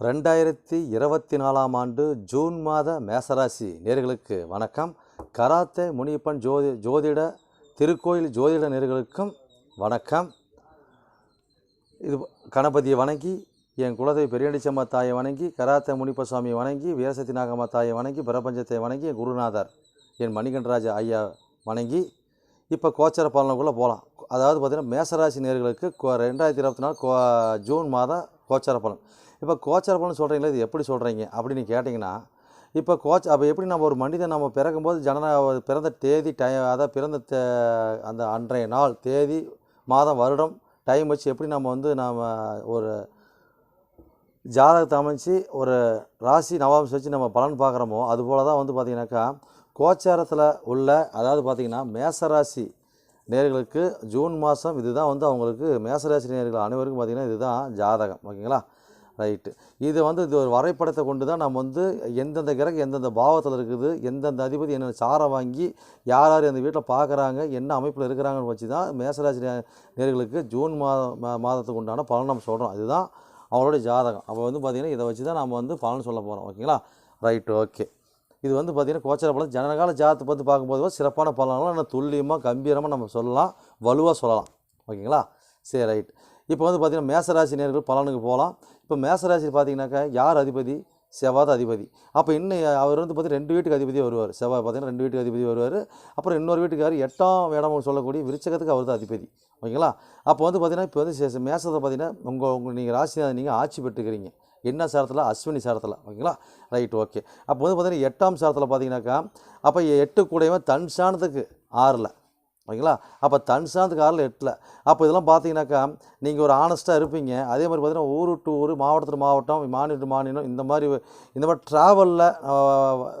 ரெண்டாயிரத்தி இருபத்தி நாலாம் ஆண்டு ஜூன் மாத மேசராசி நேர்களுக்கு வணக்கம். கராத்தே முனியப்பன் ஜோதி ஜோதிட திருக்கோயில் ஜோதிட நேர்களுக்கும் வணக்கம். இது கணபதியை வணங்கி என் குலதெய்வ பெரியடிச்சம்மா தாயை வணங்கி கராத்தே முனிப்ப சுவாமியை வணங்கி வீரசக்தி நாகம்மா தாயை வணங்கி பிரபஞ்சத்தை வணங்கி என் குருநாதர் என் மணிகண்டராஜ ஐயா வணங்கி இப்போ கோச்சர பலனுக்குள்ளே போகலாம் அதாவது பார்த்திங்கன்னா மேசராசி நேர்களுக்கு கோ- ரெண்டாயிரத்தி இருபத்தி நாலு கோ ஜூன் மாதம் கோச்சர பலன். இப்போ கோச்சர் பலன் சொல்கிறீங்களா இது எப்படி சொல்கிறீங்க அப்படின்னு கேட்டிங்கன்னா இப்போ கோச் அப்போ எப்படி நம்ம ஒரு மனிதன் நம்ம பிறக்கும்போது ஜனன பிறந்த தேதி டைம் அதாவது பிறந்த தே- அந்த அன்றைய நாள் தேதி மாதம் வருடம் டைம் வச்சு எப்படி நம்ம வந்து நாம் ஒரு ஜாதகத்தை அமைச்சு ஒரு ராசி நவாம்சம் வச்சு நம்ம பலன் பார்க்குறோமோ அதுபோல தான் வந்து பார்த்திங்கனாக்கா கோச்சாரத்தில் உள்ள அதாவது பார்த்திங்கன்னா மேசராசி நேர்களுக்கு ஜூன் மாதம் இதுதான் வந்து அவங்களுக்கு மேசராசி நேர்கள் அனைவருக்கும் பார்த்திங்கன்னா இதுதான் ஜாதகம் ஓகேங்களா? ரைட்டு. இது வந்து இது ஒரு வரைபடத்தை கொண்டு தான் நம்ம வந்து எந்தெந்த கிரகம் எந்தெந்த பாவத்தில் இருக்குது எந்தெந்த அதிபதி என்னென்ன சாரை வாங்கி யார் யார் இந்த வீட்டில் பார்க்குறாங்க என்ன அமைப்பில் இருக்கிறாங்கன்னு வச்சு தான் மேசராசி நேர்களுக்கு ஜூன் மாதம் மா- மாதத்துக்கு உண்டான பலன் நம்ம சொல்கிறோம் அதுதான் அவளோட ஜாதகம். அப்போ வந்து பார்த்திங்கன்னா இதை வச்சு தான் நம்ம வந்து பலன் சொல்ல போகிறோம் ஓகேங்களா? ரைட்டு. ஓகே. இது வந்து பார்த்திங்கன்னா கோச்சர பலன். ஜனகால ஜாதத்தை பார்த்து பார்க்கும்போது சிறப்பான பலன்லாம் நம்ம துல்லியமாக கம்பீரமாக நம்ம சொல்லலாம். வலுவாக சொல்லலாம். ஓகேங்களா? சரி ரைட் இப்போ வந்து பார்த்திங்கன்னா மேசராசி நேர்கள் பலனுக்கு போகலாம். இப்போ மேசராசி பார்த்தீங்கன்னாக்கா யார் அதிபதி? செவ்வாய் தான் அதிபதி. அப்போ இன்னும் அவர் வந்து பார்த்தீங்கன்னா ரெண்டு வீட்டுக்கு அதிபதி வருவார். செவ்வாய் பார்த்தீங்கன்னா ரெண்டு வீட்டுக்கு அதிபதி வருவார். அப்புறம் இன்னொரு வீட்டுக்கார் எட்டாம் இடம் சொல்லக்கூடிய விருச்சகத்துக்கு அவர் தான் அதிபதி. ஓகேங்களா? அப்போ வந்து பார்த்திங்கன்னா இப்போ வந்து சே- மேசத்தை பார்த்தீங்கன்னா உங்கள் உங்கள் நீங்கள் ராசி நீங்கள் ஆட்சி பெற்றுக்கிறீங்க. என்ன சாரத்தில்? அஸ்வினி சாரத்தில். ஓகேங்களா? Right okay. அப்போ வந்து பார்த்திங்கன்னா எட்டாம் சாரத்தில் பார்த்தீங்கன்னாக்கா அப்போ எட்டு கூடையவன் தன் சாணத்துக்கு ஆறில். ஓகேங்களா அப்போ தன் சார்ந்துக்கு காரில் எட்டில். அப்போ இதெல்லாம் பார்த்தீங்கன்னாக்கா நீங்கள் ஒரு ஆனஸ்ட்டாக இருப்பீங்க. அதே மாதிரி பார்த்தீங்கன்னா ஊர் டு ஊர் மாவட்டத்து மாவட்டம் மாநிலம் மாநிலம் இந்த மாதிரி இந்த மாதிரி ட்ராவலில்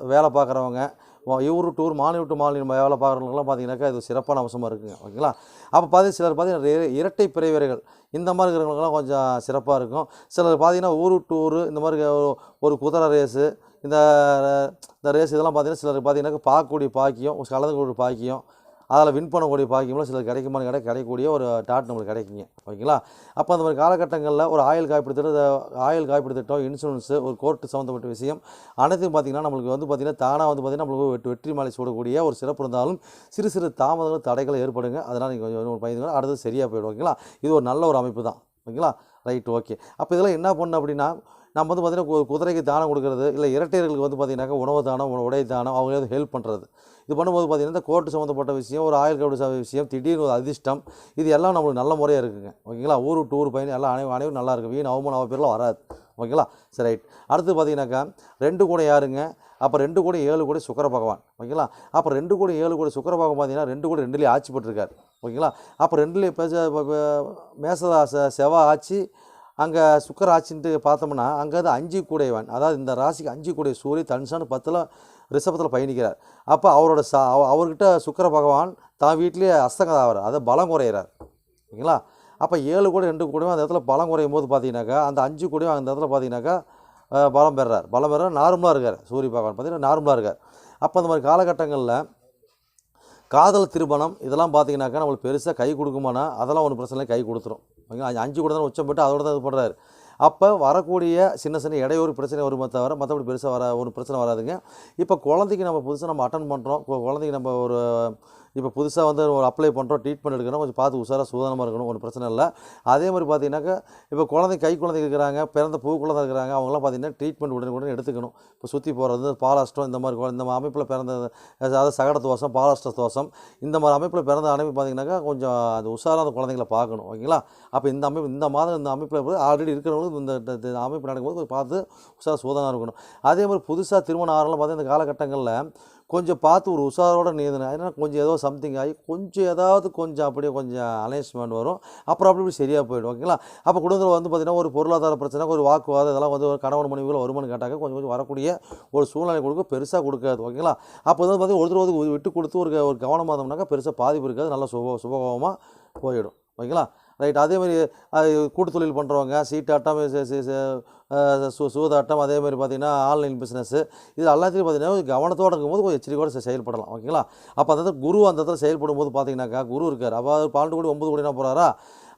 வேலை பார்க்குறவங்க ஊர் டூர் மாநில மாநிலம் மாநிலம் வேலை பார்க்குறவங்களாம் பார்த்தீங்கன்னாக்கா இது சிறப்பான அம்சமாக இருக்குங்க. ஓகேங்களா? அப்போ பார்த்து சிலர் பார்த்தீங்கன்னா இரட்டை பிறவியர்கள். இந்த மாதிரி இருக்கிறவங்களுக்குலாம் கொஞ்சம் சிறப்பாக இருக்கும். சிலர் பார்த்தீங்கன்னா ஊர் டூர் இந்த மாதிரி ஒரு- குதிரை ரேஸு இந்த இந்த ரேஸ் இதெல்லாம் பார்த்தீங்கன்னா சிலர் பார்த்தீங்கன்னாக்கா பார்க்கக்கூடிய பாக்கியம் கலந்து கூடிய பாக்கியம் அதில் வின் பண்ணக்கூடிய பாக்கியம்லாம் சிலர் கிடைக்குமான்னு கிடை கிடைக்கக்கூடிய ஒரு டாட் நம்மளுக்கு கிடைக்குங்க. ஓகேங்களா? அப்போ அந்த மாதிரி காலகட்டங்களில் ஒரு ஆயுள் காப்பீடு திட்டம் ஆயுள் காப்பீடு திட்டம் இன்சூரன்ஸு ஒரு கோர்ட்டு சம்மந்தப்பட்ட விஷயம் அனைத்தையும் பார்த்திங்கன்னா நம்மளுக்கு வந்து பார்த்திங்கன்னா தானாக வந்து பார்த்திங்கன்னா நம்மளுக்கு வெற்றி வெற்றி மாலை சூடக்கூடிய ஒரு சிறப்பு இருந்தாலும் சிறு சிறு தாமதங்கள் தடைகள் ஏற்படுங்க. அதனால் நீங்கள் கொஞ்சம் பயந்துங்க அடுத்தது சரியாக போயிடும். ஓகேங்களா? இது ஒரு நல்ல ஒரு அமைப்பு தான். ஓகேங்களா? Right okay. அப்போ இதெல்லாம் என்ன பண்ணணும் அப்படின்னா நம்ம வந்து பார்த்திங்கன்னா கு- குதிரைக்கு தானம் கொடுக்கறது இல்லை இரட்டையர்களுக்கு வந்து பார்த்திங்கனாக்கா உணவு தானம் உடை தானம் அவங்க வந்து ஹெல்ப் பண்ணுறது இது பண்ணும்போது பார்த்திங்கன்னா இந்த கோர்ட்டு சம்மந்தப்பட்ட விஷயம் ஒரு ஆயுள் கவுடு விஷயம் திடீர்னு ஒரு அதிர்ஷ்டம் இது எல்லாம் நம்மளுக்கு நல்ல முறையாக இருக்குங்க. ஓகேங்களா? ஊர் டூர் பயணம் எல்லாம் அனைவரும் அனைவரும் நல்லா இருக்கும். வீண் அவமான அவ பேர்லாம் வராது. ஓகேங்களா? சரி ரைட். அடுத்து பார்த்தீங்கன்னாக்கா ரெண்டு கூட யாருங்க? அப்போ ரெண்டு கோடி ஏழு கோடி சுக்கர பகவான் ஓகேங்களா? அப்போ ரெண்டு கோடி ஏழு கோடி சுக்கர பகவான் பார்த்தீங்கன்னா ரெண்டு கூட ரெண்டுலேயும் ஆட்சி பெற்றிருக்கார் ஓகேங்களா? அப்போ ரெண்டுலேயும் பேச மேசதா செவ்வாய் ஆட்சி அங்கே சுக்கர ஆட்சின்ட்டு பார்த்தோம்னா அங்கே வந்து அஞ்சு கூடையவன் அதாவது இந்த ராசிக்கு அஞ்சு கூடிய சூரிய தனுசான பத்தில் ரிஷபத்தில் பயணிக்கிறார். அப்போ அவரோட சா அவ- அவர்கிட்ட சுக்கர பகவான் தான் வீட்லேயே ஆகிறார் அதை பலம் குறையிறார் ஓகேங்களா? அப்போ ஏழு கூட ரெண்டு கூடயும் அந்த இடத்துல பலம் குறையும் போது பார்த்தீங்கன்னாக்கா அந்த அஞ்சு கூடயும் அந்த இடத்துல பார்த்தீங்கன்னாக்கா பலம் பெறார். பலம் பெறார் நார்மலாக இருக்கார். சூரிய பகவான் பார்த்தீங்கன்னா நார்மலாக இருக்கார். அப்போ அந்த மாதிரி காலகட்டங்களில் காதல் திருமணம் இதெல்லாம் பார்த்தீங்கன்னாக்கா நம்மளுக்கு பெருசாக கை கொடுக்குமானா அதெல்லாம் ஒன்றும் பிரச்சனை கை கொடுத்துரும். ஓகேங்களா அஞ்சு- அஞ்சு கூட தான் உச்சம் போட்டு அதோட தான் இது பண்ணுறாரு அப்போ வரக்கூடிய சின்ன சின்ன இடையூறு பிரச்சனை வருமே தவிர மற்றபடி பெருசாக வர ஒரு பிரச்சனை வராதுங்க. இப்போ குழந்தைக்கு நம்ம புதுசாக நம்ம அட்டன் பண்ணுறோம் குழந்தைக்கு நம்ம ஒரு இப்போ புதுசாக வந்து ஒரு அப்ளை பண்ணுறோம் ட்ரீட்மெண்ட் எடுக்கணும் கொஞ்சம் பார்த்து உஷாராக சூதானமாக இருக்கணும் ஒன்றும் பிரச்சனை இல்லை. அதே மாதிரி பார்த்தீங்கன்னாக்கா இப்போ குழந்தை கை குழந்தை இருக்கிறாங்க பிறந்த பூ குழந்தை இருக்கிறாங்க அவங்களாம் பார்த்தீங்கன்னா ட்ரீட்மெண்ட் உடனே உடனே எடுத்துக்கணும். இப்போ சுற்றி போகிறது பாலாஷ்டம் இந்த மாதிரி இந்த மாதிரி அமைப்பில் பிறந்த அதாவது சகட தோஷம் பாலாஷ்ட தோஷம் இந்த மாதிரி அமைப்பில் பிறந்த அமைப்பு பார்த்தீங்கன்னாக்கா கொஞ்சம் அது உஷாராக அந்த குழந்தைங்கள பார்க்கணும் ஓகேங்களா? அப்போ இந்த அமைப்பு இந்த மாதம் இந்த அமைப்பில் ஆல்ரெடி இருக்கிறவங்களுக்கு இந்த அமைப்பு நடக்கும்போது பார்த்து உஷாராக சூதானம் இருக்கணும். அதே மாதிரி புதுசாக திருமணம் ஆரம்பம் பார்த்தீங்கன்னா இந்த காலகட்டங்களில் கொஞ்சம் பார்த்து ஒரு உஷாரோட நீந்தணும் ஏன்னா கொஞ்சம் ஏதோ சம்திங் ஆகி கொஞ்சம் ஏதாவது கொஞ்சம் அப்படியே கொஞ்சம் அலைன்ஸ்மெண்ட் வரும். அப்புறம் அப்படி இப்படி சரியாக போயிடும். ஓகேங்களா அப்போ குடும்பத்தில் வந்து பார்த்திங்கன்னா ஒரு பொருளாதார பிரச்சனை ஒரு வாக்குவாதம் இதெல்லாம் வந்து ஒரு கணவன் மனைவிகள் வருமானு கேட்டாக்க கொஞ்சம் கொஞ்சம் வரக்கூடிய ஒரு சூழ்நிலை கொடுக்க பெருசாக கொடுக்காது. ஓகேங்களா அப்போ வந்து பார்த்திங்கன்னா ஒருத்தர் ஒருத்தர் விட்டு கொடுத்து ஒரு ஒரு கவனமாக வந்தோம்னாக்கா பெருசாக பாதிப்பு இருக்காது. நல்லா சுப சுபகமாக போயிடும். ஓகேங்களா ரைட் அதே மாதிரி கூட்டு தொழில் பண்ணுறவங்க சீட்டாட்டம் சூ சூதாட்டம் அதே மாதிரி பார்த்திங்கன்னா ஆன்லைன் பிஸ்னஸ்ஸு இது எல்லாத்தையும் பார்த்தீங்கன்னா கவனத்தோடு இருக்கும்போது கொஞ்சம் எச்சரிக்கையோடு செயல்படலாம். ஓகேங்களா? அப்போ அந்த இடத்துல குரு அந்த இடத்துல செயல்படும் போது பார்த்தீங்கன்னாக்கா குரு இருக்கார். அப்போ அவர் பன்னெண்டு கோடி ஒம்பது கோடினா போகிறாரா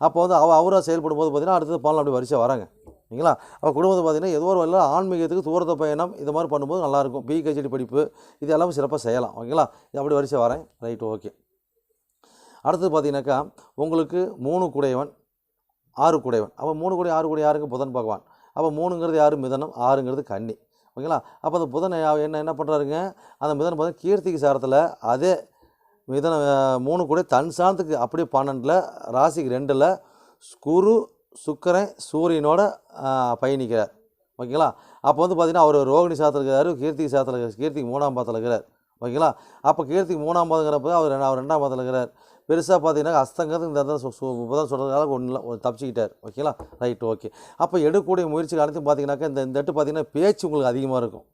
அப்போ வந்து அவ அவராக செயல்படும் போது பார்த்திங்கன்னா அடுத்தது பலன் அப்படி வரிசை வராங்க. ஓகேங்களா? அப்போ குடும்பத்தை பார்த்தீங்கன்னா ஏதோ ஒரு வழியில் ஆன்மீகத்துக்கு தூரத்த பயணம் இது மாதிரி பண்ணும்போது நல்லாயிருக்கும். பிஹெச்டி படிப்பு இது எல்லாமே சிறப்பாக செய்யலாம். ஓகேங்களா? இது அப்படி வரிசை வரேன். Right okay. அடுத்தது பார்த்தீங்கன்னாக்கா உங்களுக்கு மூணு குடையவன் ஆறு குடையவன். அப்போ மூணு குடை ஆறு குடை யாருக்கு? புதன் பகவான். அப்போ மூணுங்கிறது யார்? மிதனம். ஆறுங்கிறது கன்னி. ஓகேங்களா? அப்போ அந்த புதன் என்ன என்ன பண்ணுறாருங்க அந்த மிதனம் பார்த்தா கீர்த்திக்கு சாரத்தில் அதே மிதன மூணு கூட தன் சாந்தத்துக்கு அப்படியே பன்னெண்டில் ராசிக்கு ரெண்டில் குரு சுக்கரன் சூரியனோட பயணிக்கிறார். ஓகேங்களா? அப்போ வந்து பார்த்தீங்கன்னா அவர் ரோகிணி சாத்தில் இருக்கிறாரு கீர்த்திக்கு சாத்தில் இருக்கிறார் கீர்த்திக்கு மூணாம் பாதத்தில் இருக்கிறார். ஓகேங்களா? அப்போ கீர்த்திக்கு மூணாம் பாதங்கிறப்ப அவர் அவர் ரெண்டாம் பாதத்தில் இருக்கிறார். பெருசாக பார்த்தீங்கன்னா அஸ்தங்கிறது இந்த சு- சு- சொல்கிறதுனால ஒன்றும் தப்பிச்சிக்கிட்டார். ஓகேங்களா? Right okay. அப்போ எடுக்கக்கூடிய முயற்சிகள் அனைத்தும் பார்த்தீங்கன்னாக்கா இந்த இந்த எட்டு பார்த்தீங்கன்னா பேச்சு உங்களுக்கு அதிகமாக இருக்கும்.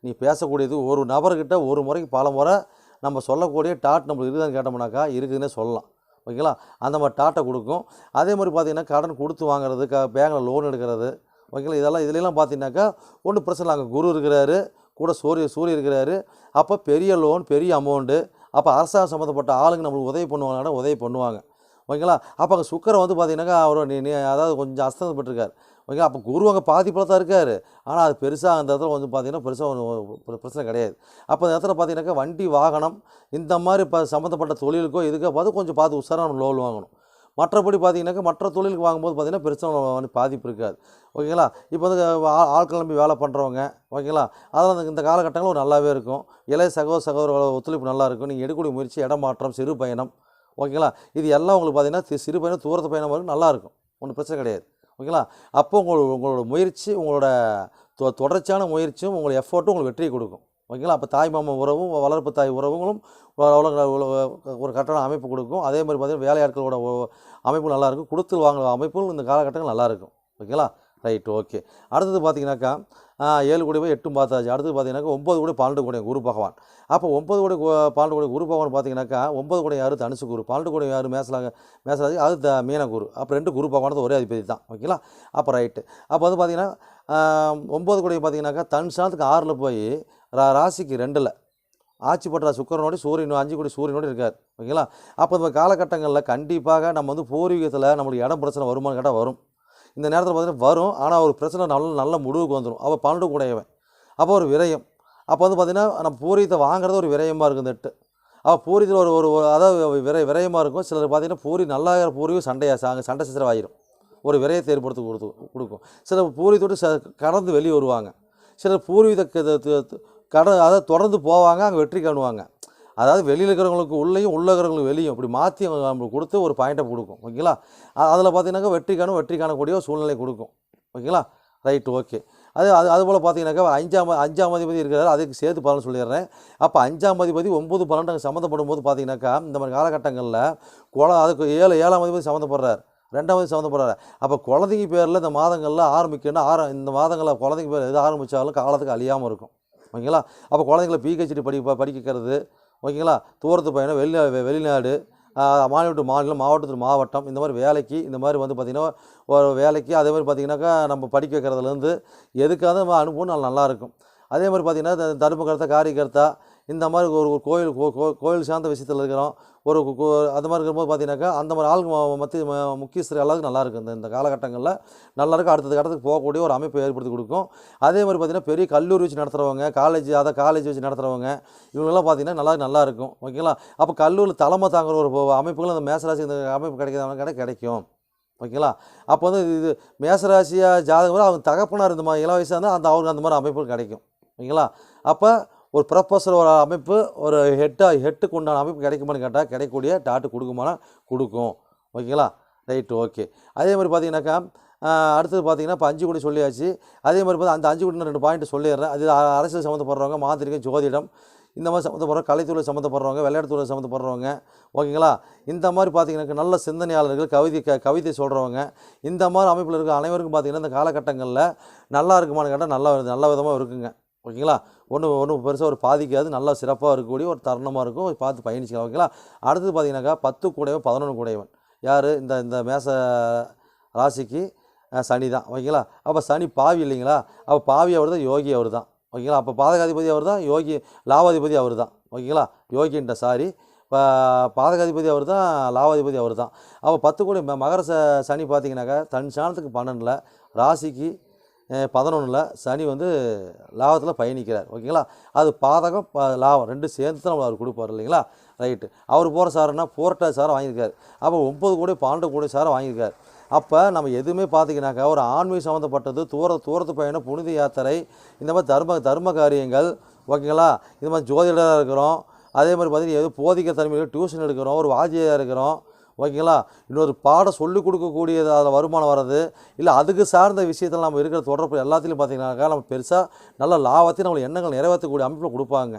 நீ பேசக்கூடியது ஒரு நபர்கிட்ட ஒரு முறைக்கு பல முறை நம்ம சொல்லக்கூடிய டாட் நம்மளுக்கு இருக்குதான்னு கேட்டோம்னாக்கா இருக்குதுன்னே சொல்லலாம். ஓகேங்களா? அந்த மாதிரி டாட்டை கொடுக்கும். அதே மாதிரி பார்த்தீங்கன்னா கடன் கொடுத்து வாங்குறது க பேங்கில் லோன் எடுக்கிறது. ஓகேங்களா? இதெல்லாம் இதுலலாம் பார்த்தீங்கன்னாக்கா ஒன்றும் பிரச்சனை இல்லை. அங்கே குரு இருக்கிறாரு கூட சூரிய சூரிய இருக்கிறாரு. அப்போ பெரிய லோன் பெரிய அமௌண்ட்டு அப்போ அரசாங்கம் சம்மந்தப்பட்ட ஆளுங்க நம்மளுக்கு உதவி பண்ணுவாங்கன்னா உதவி பண்ணுவாங்க. ஓகேங்களா? அப்போ அங்கே சுக்கரை வந்து பார்த்தீங்கன்னாக்கா அவர் நீ அதாவது கொஞ்சம் அஸ்தப்பட்டிருக்கார் ஓகேங்களா? அப்போ குரு அங்கே பாதிப்பில் தான் இருக்கார். ஆனால் அது பெருசாக அந்த இடத்துல வந்து பார்த்தீங்கன்னா பெருசாக ஒன்று பிரச்சனை கிடையாது. அப்போ அந்த இடத்துல பார்த்தீங்கன்னாக்கா வண்டி வாகனம் இந்த மாதிரி இப்போ சம்மந்தப்பட்ட தொழிலுக்கோ இதுக்கோ பார்த்து கொஞ்சம் பார்த்து உஷாராக நம்ம லோன் வாங்கணும். மற்றபடி பார்த்தீங்கன்னாக்க மற்ற தொழிலுக்கு வாங்கும்போது பார்த்தீங்கன்னா பெருசாக வந்து பாதிப்பு இருக்காது. ஓகேங்களா? இப்போ வந்து ஆ- ஆள் கிளம்பி வேலை பண்ணுறவங்க ஓகேங்களா? அதெல்லாம் இந்த- இந்த காலகட்டங்களில் ஒரு நல்லாவே இருக்கும். இளைய சகோதர சகோதரர்களோட ஒத்துழைப்பு நல்லா இருக்கும். நீங்கள் எடுக்கக்கூடிய முயற்சி இடமாற்றம் சிறு பயணம் ஓகேங்களா? இது எல்லாம் உங்களுக்கு பார்த்தீங்கன்னா சிறு பயணம் தூரத்து பயணம் வரைக்கும் நல்லாயிருக்கும் ஒன்றும் பிரச்சனை கிடையாது. ஓகேங்களா? அப்போ உங்களோட உங்களோட முயற்சி உங்களோட தொ தொடர்ச்சியான முயற்சியும் உங்களோட எஃபோர்ட்டும் உங்களுக்கு வெற்றியை கொடுக்கும். ஓகேங்களா? அப்போ தாய் மாமா உறவும் வளர்ப்பு தாய் உறவுகளும் ஒரு கட்டண அமைப்பு கொடுக்கும். அதே மாதிரி பார்த்தீங்கன்னா வேலையாட்களோட அமைப்பு நல்லாயிருக்கும் கொடுத்து வாங்குற அமைப்பும் இந்த காலகட்டங்கள் நல்லா இருக்கும். ஓகேங்களா? Right okay. அடுத்தது பார்த்தீங்கன்னாக்கா ஏழு கோடி போய் எட்டும் பார்த்தாச்சு. அடுத்தது பார்த்தீங்கன்னாக்கா ஒம்பது கோடி பன்னெண்டு கோடி குரு பகவான். அப்போ ஒம்பது கோடி பன்னெண்டு கோடி குரு பகவான் பார்த்தீங்கன்னாக்கா ஒம்பது கோடி யார்? தனுசு குரு. பன்னெண்டு கோடி யார்? மேசலாக மேசலாதி அது த மீன குரு. அப்போ ரெண்டு குரு பகவானது ஒரே அதிபதி தான். ஓகேங்களா? அப்போ ரைட்டு. அப்போ வந்து பார்த்தீங்கன்னா ஒம்பது கோடி பார்த்தீங்கன்னாக்கா தன் சாணத்துக்கு ஆறில் போய் ரா ராசிக்கு ரெண்டில் ஆட்சி பற்ற சுக்கரனோட சூரியன் அஞ்சு கோடி சூரியனோடு இருக்கார். ஓகேங்களா? அப்போ இந்த காலகட்டங்களில் கண்டிப்பாக நம்ம வந்து பூர்வீகத்தில் நம்மளுக்கு இடம் பிரச்சனை வருமானு கேட்டால் வரும். இந்த நேரத்தில் பார்த்தீங்கன்னா வரும். ஆனால் ஒரு பிரச்சனை நல்ல நல்ல முடிவுக்கு வந்துடும் அப்போ பன்னெண்டு கூடையவன். அப்போ ஒரு விரயம். அப்போ வந்து பார்த்திங்கன்னா நம்ம பூரியத்தை வாங்குறது ஒரு விரயமாக இருக்கும் இந்த எட்டு. அப்போ பூரியத்தில் ஒரு ஒரு அதாவது விரை விரயமாக இருக்கும். சிலர் பார்த்தீங்கன்னா பூரி நல்லா இருக்கிற பூரியும் சண்டையாக அங்கே சண்டை சித்திரம் ஒரு விரயத்தை ஏற்படுத்தி கொடுத்து கொடுக்கும். சிலர் பூரியத்தோடு ச கடந்து வெளியே வருவாங்க. சிலர் பூர்வீகத்தை கட அதாவது தொடர்ந்து போவாங்க அங்கே வெற்றி காணுவாங்க. அதாவது வெளியில் இருக்கிறவங்களுக்கு உள்ளேயும் உள்ளே இருக்கிறவங்களுக்கு வெளியும் இப்படி மாற்றி நம்மளுக்கு கொடுத்து ஒரு பாயிண்ட்டை கொடுக்கும். ஓகேங்களா? அதில் பார்த்தீங்கன்னாக்கா வெற்றி காணும் வெற்றி காணக்கூடிய சூழ்நிலை கொடுக்கும். ஓகேங்களா? Right okay. அது அது அதுபோல் பார்த்தீங்கன்னாக்கா அஞ்சாம் அஞ்சாம் அதிபதி இருக்கிறார் அதுக்கு சேர்த்து பலன் சொல்லிடுறேன். அப்போ அஞ்சாம் அதிபதி ஒம்பது பன்னெண்டு அங்கே சம்மந்தப்படும் போது பார்த்தீங்கன்னாக்கா இந்த மாதிரி காலகட்டங்களில் குல அதுக்கு ஏழு ஏழாம் அதிபதி சம்மந்தப்படுறார் ரெண்டாம் சம்மந்தப்படுறாரு அப்போ குழந்தைங்க பேரில் இந்த மாதங்களில் ஆரம்பிக்கணும் ஆர இந்த மாதங்களில் குழந்தைங்க பேர் எது ஆரம்பித்தாலும் காலத்துக்கு அழியாமல் இருக்கும். ஓகேங்களா? அப்போ குழந்தைங்கள பிஹெச்டி படி படிக்கிறது ஓகேங்களா? தூரத்து பயணம் வெளி வெளிநாடு மாநிலத்து மாநிலம் மாவட்டத்து மாவட்டம் இந்த மாதிரி வேலைக்கு இந்த மாதிரி வந்து பார்த்திங்கன்னா ஒரு வேலைக்கு அதே மாதிரி பார்த்திங்கனாக்கா நம்ம படிக்க வைக்கிறதுலேருந்து எதுக்காக நம்ம அனுபவம் நல்லா நல்லாயிருக்கும் அதே மாதிரி பார்த்திங்கன்னா த- தர்மகர்த்தா காரியகர்த்தா இந்த மாதிரி ஒரு ஒரு கோயில் கோ- கோயில் சார்ந்த விஷயத்தில் இருக்கிறோம். ஒரு அது மாதிரி இருக்கும்போது பார்த்தீங்கன்னாக்கா அந்த மாதிரி ஆளுங்க மத்திய முக்கியஸ்தர் எல்லாத்துக்கும் நல்லா இருக்கும். இந்த இந்த காலகட்டங்களில் நல்லா இருக்கும். அடுத்தது போகக்கூடிய ஒரு அமைப்பை ஏற்படுத்தி கொடுக்கும். அதே மாதிரி பார்த்திங்கன்னா பெரிய கல்லூரி வச்சு நடத்துகிறவங்க காலேஜ் அதை காலேஜ் வச்சு நடத்துகிறவங்க இவங்கெல்லாம் பார்த்திங்கன்னா நல்லா நல்லா இருக்கும். ஓகேங்களா? அப்போ கல்லூரியில் தலைமை தாங்குற ஒரு அமைப்புகள் அந்த மேசராசி இந்த அமைப்பு கிடைக்கிறவங்க கடை கிடைக்கும். ஓகேங்களா? அப்போ வந்து இது மேசராசியாக ஜாதகம் அவங்க தகப்பனார் இந்த மாதிரி இளம் வயசாக இருந்தால் அந்த அவருக்கு அந்த மாதிரி அமைப்புகள் கிடைக்கும். ஓகேங்களா? அப்போ ஒரு ப்ரொஃபஸர் ஒரு அமைப்பு ஒரு ஹெட்டாக ஹெட்டுக்கு உண்டான அமைப்பு கிடைக்குமான்னு கேட்டால் கிடைக்கக்கூடிய டாட்டு கொடுக்குமானா கொடுக்கும். ஓகேங்களா? ரைட்டு ஓகே அதே மாதிரி பார்த்தீங்கன்னாக்கா அடுத்தது பார்த்தீங்கன்னா இப்போ அஞ்சு கோடி சொல்லியாச்சு. அதே மாதிரி பார்த்து அந்த அஞ்சு கோடி ரெண்டு பாயிண்ட் சொல்லிடுறேன். அது அரசியல் சம்மந்தப்படுறவங்க மாந்திரிகம் ஜோதிடம் இந்த மாதிரி சம்மந்தப்படுறவங்க கலைத்துறை சம்மந்தப்படுறவங்க விளையாட்டுத்துறை சம்மந்தப்படுறவங்க ஓகேங்களா? இந்த மாதிரி பார்த்தீங்கன்னா நல்ல சிந்தனையாளர்கள் கவிதை க கவிதை சொல்கிறவங்க இந்த மாதிரி அமைப்பில் இருக்க அனைவருக்கும் பார்த்தீங்கன்னா இந்த காலகட்டங்களில் நல்லா இருக்குமான்னு கேட்டால் நல்லா நல்ல விதமாக இருக்குங்க. ஓகேங்களா? ஒன்று ஒன்றும் பெருசாக ஒரு பாதிக்காது நல்லா சிறப்பாக இருக்கக்கூடிய ஒரு தருணமாக இருக்கும். பார்த்து பயணிச்சிக்கலாம் ஓகேங்களா? அடுத்தது பார்த்தீங்கன்னாக்கா பத்து கூடையவன் பதினொன்று கூடையவன். யார்? இந்த இந்த மேச ராசிக்கு சனி தான் ஓகேங்களா? அப்போ சனி பாவி இல்லைங்களா? அப்போ பாவி அவர் தான் யோகி அவர் தான் ஓகேங்களா? அப்போ பாதகாதிபதி அவர் தான் யோகி லாவாதிபதி அவர் தான் ஓகேங்களா? யோகின்ற சாரி. இப்போ பாதகாதிபதி அவர் தான் லாவாதிபதி அவர் தான் அப்போ பத்து கோடி ம- மகர ச சனி பார்த்தீங்கன்னாக்கா தன் சாணத்துக்கு பன்னெண்டில் ராசிக்கு பதினொன்றில் சனி வந்து லாபத்தில் பயணிக்கிறார். ஓகேங்களா? அது பாதகம் ப- லாபம் ரெண்டும் சேர்ந்து தான் அவர் கொடுப்பார் இல்லைங்களா? ரைட்டு அவர் போகிற சாருன்னா போர்ட்டா சாரை வாங்கியிருக்காரு. அப்போ ஒம்பது கோடி பன்னெண்டு கோடி சாரை வாங்கியிருக்காரு. அப்போ நம்ம எதுவுமே பார்த்தீங்கன்னாக்கா ஒரு ஆன்மீக சம்மந்தப்பட்டது தூர தூரத்து பயணம் புனித யாத்திரை இந்த மாதிரி தர்ம தர்ம காரியங்கள் ஓகேங்களா? இது மாதிரி ஜோதிடராக இருக்கிறோம். அதே மாதிரி பார்த்தீங்கன்னா எதுவும் போதிக்க தன்மையில் டியூஷன் எடுக்கிறோம் ஒரு வாஜியாக இருக்கிறோம். ஓகேங்களா? இன்னொரு பாடம் சொல்லிக் கொடுக்கக்கூடியது அதில் வருமானம் வர்றது? இல்லை அதுக்கு சார்ந்த விஷயத்தில் நம்ம இருக்கிற தொடர்பு எல்லாத்துலேயும் பார்த்தீங்கன்னாக்கா நம்ம பெருசாக நல்ல லாபத்தையும் நம்மளுக்கு எண்ணங்கள் நிறைவேற்றக்கூடிய அமைப்பில் கொடுப்பாங்க.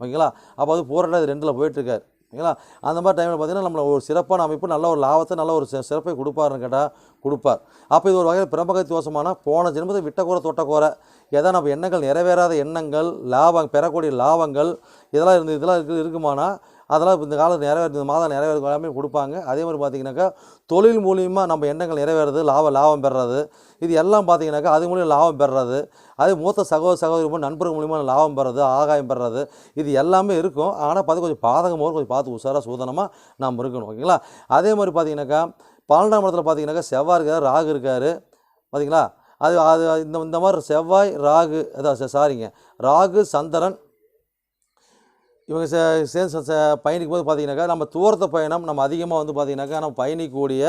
ஓகேங்களா? அப்போ அது போராட்டம் இது ரெண்டில் போயிட்டுருக்காரு. ஓகேங்களா? அந்த மாதிரி டைமில் பார்த்தீங்கன்னா நம்மளை ஒரு சிறப்பான அமைப்பு நல்ல ஒரு லாபத்தை நல்ல ஒரு சிறப்பை கொடுப்பாருன்னு கேட்டால் கொடுப்பார். அப்போ இது ஒரு வகையில் பிரமகை தோஷமான போன ஜென்மத்தை விட்டக்கூற தொட்டக்கூற எதா நம்ம எண்ணங்கள் நிறைவேறாத எண்ணங்கள் லாபம் பெறக்கூடிய லாபங்கள் இதெல்லாம் இருந்து இதெல்லாம் இருக்கு இருக்குமானா அதெல்லாம் இந்த காலம் நிறைவேற இந்த மாதம் நிறைவேற எல்லாமே கொடுப்பாங்க. அதே மாதிரி பார்த்தீங்கன்னாக்கா தொழில் மூலியமாக நம்ம எண்ணங்கள் நிறைவேறது லாபம் லாபம் பெறுறது. இது எல்லாம் பார்த்தீங்கன்னாக்கா அது மூலியம் லாபம் பெறுறது. அதே மூத்த சகோதர சகோதரி மூலம் நண்பர்கள் மூலியமாக லாபம் பெறது ஆகாயம் பெறுறது. இது எல்லாமே இருக்கும். ஆனால் பார்த்து கொஞ்சம் பாதகமாக கொஞ்சம் பார்த்து உஷாராக சூதனமாக நாம் இருக்கணும் ஓகேங்களா? அதே மாதிரி பார்த்தீங்கன்னாக்கா பன்னெண்டாம் இடத்துல பார்த்தீங்கன்னாக்கா செவ்வாய் இருக்கார் ராகு இருக்கார். பார்த்தீங்களா? அது அது இந்த இந்த மாதிரி செவ்வாய் ராகு அதான் சாரிங்க. ராகு சந்திரன் இவங்க சே சேர்ந்து ச- பயணிக்கும் போது பார்த்தீங்கன்னாக்கா நம்ம தூரத்து பயணம் நம்ம அதிகமாக வந்து பார்த்தீங்கன்னாக்கா நம்ம பயணிக்கக்கூடிய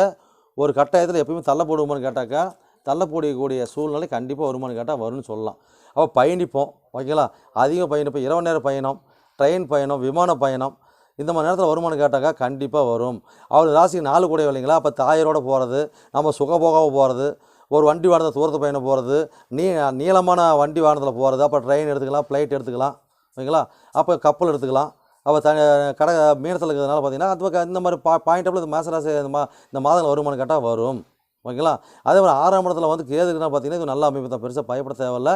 ஒரு கட்டாயத்தில் எப்பயுமே தள்ளப்படுவோமான்னு கேட்டாக்கா தள்ளப்படக்கூடிய சூழ்நிலை கண்டிப்பாக வருமானு கேட்டால் வரும்னு சொல்லலாம். அப்போ பயணிப்போம். ஓகேங்களா? அதிக பயணிப்போம். இரவு நேர பயணம் ட்ரெயின் பயணம் விமான பயணம் இந்த மாதிரி நேரத்தில் வருமானம் கேட்டாக்கா கண்டிப்பாக வரும். அவர் ராசிக்கு நாலு கூட இல்லைங்களா? அப்போ தாயரோடு போகிறது நம்ம சுகபோகாவை போகிறது ஒரு வண்டி வாகனத்தில் தூரத்து பயணம் போகிறது நீ நீளமான வண்டி வாகனத்தில் போகிறது அப்போ ட்ரெயின் எடுத்துக்கலாம் ஃப்ளைட் எடுத்துக்கலாம். ஓகேங்களா அப்போ கப்பல் எடுத்துக்கலாம். அப்போ த கடை மீனத்தில் இருக்கிறதுனால பார்த்தீங்கன்னா அது பக்கம் இந்த மாதிரி பா பாயிண்டபிள் இந்த மேசராசி இந்த மா இந்த மாதங்கள் வருமானம் கேட்டால் வரும். ஓகேங்களா? அதே மாதிரி ஆறாம் இடத்துல வந்து கேதுக்குன்னா பார்த்தீங்கன்னா இது நல்ல அமைப்பு தான். பெருசாக பயப்பட தேவையில்ல.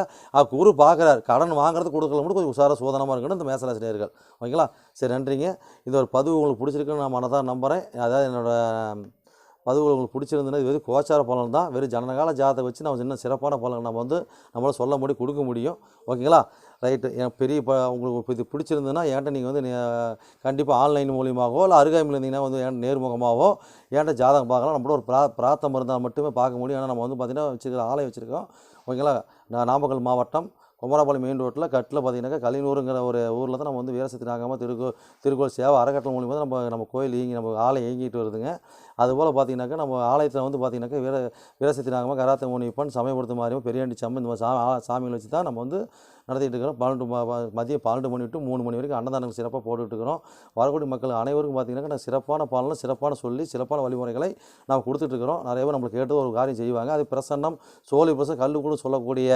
குரு பார்க்குறாரு கடன் வாங்குறது கொடுக்கல மட்டும் கொஞ்சம் உஷாராக சோதனமாக இருக்கணும் இந்த மேசராசி நேர்கள். ஓகேங்களா? சரி நன்றிங்க. இந்த ஒரு பதிவு உங்களுக்கு பிடிச்சிருக்குன்னு நான் மனதாக நம்புகிறேன் அதாவது என்னோடய பதிவு உங்களுக்கு பிடிச்சிருந்ததுன்னா இது வெறும் கோச்சார பலன் தான். வெறும் ஜனகால ஜாதத்தை வச்சு நம்ம இன்னும் சிறப்பான பலன் நம்ம வந்து நம்மளால் சொல்ல முடியும் கொடுக்க முடியும். ஓகேங்களா? ரைட்டு. என் பெரிய இப்போ உங்களுக்கு இது பிடிச்சிருந்ததுன்னா என்கிட்ட நீங்கள் வந்து கண்டிப்பாக ஆன்லைன் மூலியமாகவோ இல்லை அருகாமையில் இருந்தீங்கன்னா வந்து என் நேர்முகமாகவோ என்கிட்ட ஜாதகம் பார்க்கலாம். நம்மளோட ஒரு பிரா பிரார்த்தம் இருந்தால் மட்டுமே பார்க்க முடியும். ஏன்னா நம்ம வந்து பார்த்திங்கன்னா வச்சுருக்க ஆலை வச்சுருக்கோம். ஓகேங்களா? நான் நாமக்கல் மாவட்டம் குமரபாளையம் மெயின் ரோட்டில் கட்டில் பார்த்தீங்கன்னாக்கா கலினூருங்கிற ஒரு ஊரில் தான் நம்ம வந்து வீரசக்தி நாகமாக திருக்கோ திருக்கோள் சேவை அறக்கட்டளை மூலியமாக தான் நம்ம நம்ம கோயில் இயங்கி நம்ம ஆலயம் இயங்கிட்டு வருதுங்க. அதுபோல் பார்த்தீங்கன்னாக்கா நம்ம ஆலயத்தில் வந்து பார்த்தீங்கன்னாக்கா வீர வீரசக்தி நாகமாக கராத்த முனிப்பன் சமயப்படுத்த மாதிரியும் பெரியாண்டி சம்மன் இந்த மாதிரி சா சாமிகள் வச்சு தான் நம்ம வந்து நடத்திட்டு இருக்கிறோம். பன்னெண்டு ம- மதியம் பன்னெண்டு மணி டு மூணு மணி வரைக்கும் அன்னதானம் சிறப்பாக போட்டுட்டு இருக்கிறோம். வரக்கூடிய மக்கள் அனைவருக்கும் பார்த்தீங்கன்னா நான் சிறப்பான பாலனை சிறப்பான சொல்லி சிறப்பான வழிமுறைகளை நாம் கொடுத்துட்ருக்குறோம் நிறைய பேர் நம்மளுக்கு கேட்டு ஒரு காரியம் செய்வாங்க. அது பிரசன்னம் சோழி பிரசன் கல்லு கூட சொல்லக்கூடிய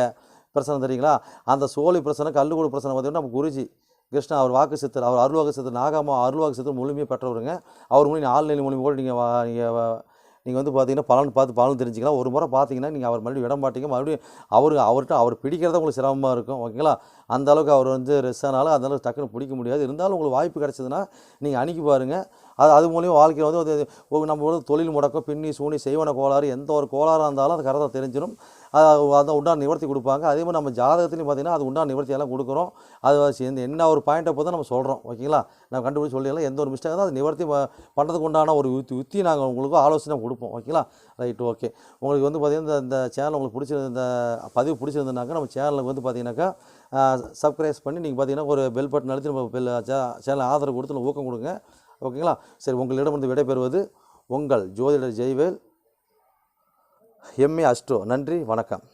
பிரச்சனை தெரியுங்களா? அந்த சோழி பிரச்சனை கல்லுக்கூட பிரச்சனை பார்த்தீங்கன்னா நம்ம குருஜி கிருஷ்ணா அவர் வாக்கு சித்தர் அவர் அருள்வாக்கு சித்தர் நாகாமா அருள்வாக்கு சித்தர் முழுமையாக பெற்றவருங்க. அவர் மூலியம் ஆன்லைன் மூலியம் கூட நீங்கள் நீங்கள் நீங்கள் வந்து பார்த்தீங்கன்னா பலன் பார்த்து பலன் தெரிஞ்சுக்கலாம். ஒரு முறை பார்த்தீங்கன்னா நீங்கள் அவர் மறுபடியும் விட மாட்டீங்க. மறுபடியும் அவர் அவர்கிட்ட அவர் பிடிக்கிறது உங்களுக்கு சிரமமாக இருக்கும். ஓகேங்களா? அந்த அளவுக்கு அவர் வந்து ரெஸ் ஆனாலும் அந்த அளவுக்கு டக்குன்னு பிடிக்க முடியாது. இருந்தாலும் உங்களுக்கு வாய்ப்பு கிடச்சதுன்னா நீங்கள் அணுகி பாருங்கள் அது அது மூலியம் வாழ்க்கையில் வந்து அது ஒரு நம்ம வந்து தொழில் முடக்கம் பின்னி சூனி செய்வன கோளாறு எந்த ஒரு கோளாறாக இருந்தாலும் அது கரெக்டாக தெரிஞ்சிடும். அது அதை உண்டான நிவர்த்தி கொடுப்பாங்க. அதே மாதிரி நம்ம ஜாதகத்துலையும் பார்த்திங்கன்னா அது உண்டான நிவர்த்தியெல்லாம் கொடுக்குறோம். அது எந்த என்ன ஒரு பாயிண்ட்டை போது நம்ம சொல்கிறோம் ஓகேங்களா? நம்ம கண்டுபிடிச்சி சொல்லிடலாம். எந்த ஒரு மிஸ்டேக் தான் அது நிவர்த்தி பண்ணுறதுக்கு உண்டான ஒரு யுத்தி யுத்தி நாங்கள் உங்களுக்கு ஆலோசனை கொடுப்போம். ஓகேங்களா? Right okay. உங்களுக்கு வந்து பார்த்தீங்கன்னா இந்த- சேனல் உங்களுக்கு பிடிச்சிருந்த பதிவு பிடிச்சிருந்தனாக்கா நம்ம சேனலுக்கு வந்து பார்த்தீங்கன்னாக்கா சப்ஸ்கிரைப் பண்ணி நீங்கள் பார்த்தீங்கன்னா ஒரு பெல் பட்டன் அழுத்தி நம்ம பெல் சேனல் ஆதரவு கொடுத்து நம்ம ஊக்கம் கொடுங்க. ஓகேங்களா சரி உங்களிடமிருந்து விடைபெறுவது உங்கள் ஜோதிடர் ஜெய்வேல் எம்ஏ அஸ்ட்ரோ நன்றி வணக்கம்.